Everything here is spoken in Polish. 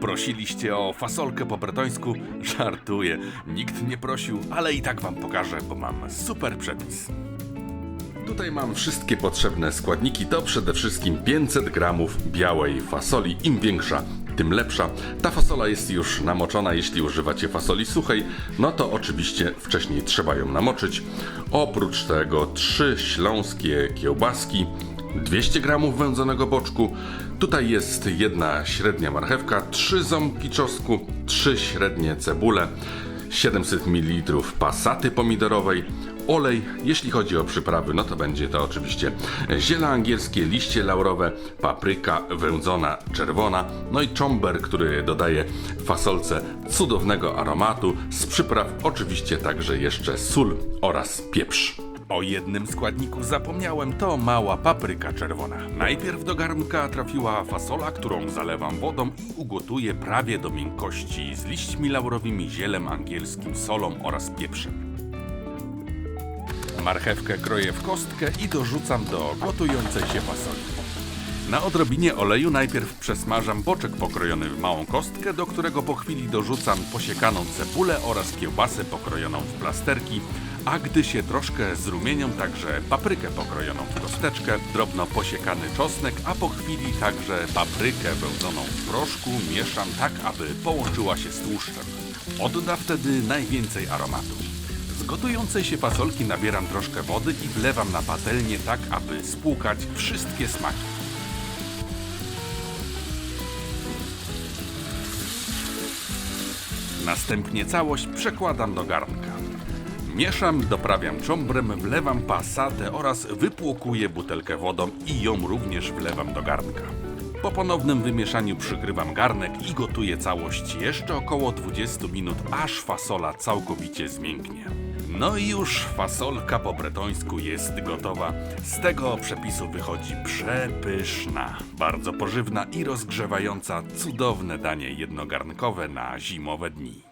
Prosiliście o fasolkę po bretońsku? Żartuję, nikt nie prosił, ale i tak wam pokażę, bo mam super przepis. Tutaj mam wszystkie potrzebne składniki. To przede wszystkim 500 gramów białej fasoli. Im większa, tym lepsza. Ta fasola jest już namoczona. Jeśli używacie fasoli suchej, no to oczywiście wcześniej trzeba ją namoczyć. Oprócz tego trzy śląskie kiełbaski, 200 gramów wędzonego boczku. Tutaj jest jedna średnia marchewka, trzy ząbki czosnku, trzy średnie cebule. 700 ml pasaty pomidorowej, olej, jeśli chodzi o przyprawy, no to będzie to oczywiście ziele angielskie, liście laurowe, papryka wędzona czerwona, no i czomber, który dodaje fasolce cudownego aromatu, z przypraw oczywiście także jeszcze sól oraz pieprz. O jednym składniku zapomniałem, to mała papryka czerwona. Najpierw do garnka trafiła fasola, którą zalewam wodą i ugotuję prawie do miękkości z liśćmi laurowymi, zielem angielskim, solą oraz pieprzem. Marchewkę kroję w kostkę i dorzucam do gotującej się fasoli. Na odrobinie oleju najpierw przesmażam boczek pokrojony w małą kostkę, do którego po chwili dorzucam posiekaną cebulę oraz kiełbasę pokrojoną w plasterki, a gdy się troszkę zrumienią, także paprykę pokrojoną w kosteczkę, drobno posiekany czosnek, a po chwili także paprykę wędzoną w proszku mieszam tak, aby połączyła się z tłuszczem. Odda wtedy najwięcej aromatu. Z gotującej się fasolki nabieram troszkę wody i wlewam na patelnię tak, aby spłukać wszystkie smaki. Następnie całość przekładam do garnka. Mieszam, doprawiam czombrem, wlewam pasatę oraz wypłukuję butelkę wodą i ją również wlewam do garnka. Po ponownym wymieszaniu przykrywam garnek i gotuję całość jeszcze około 20 minut, aż fasola całkowicie zmięknie. No i już fasolka po bretońsku jest gotowa. Z tego przepisu wychodzi przepyszna, bardzo pożywna i rozgrzewająca cudowne danie jednogarnkowe na zimowe dni.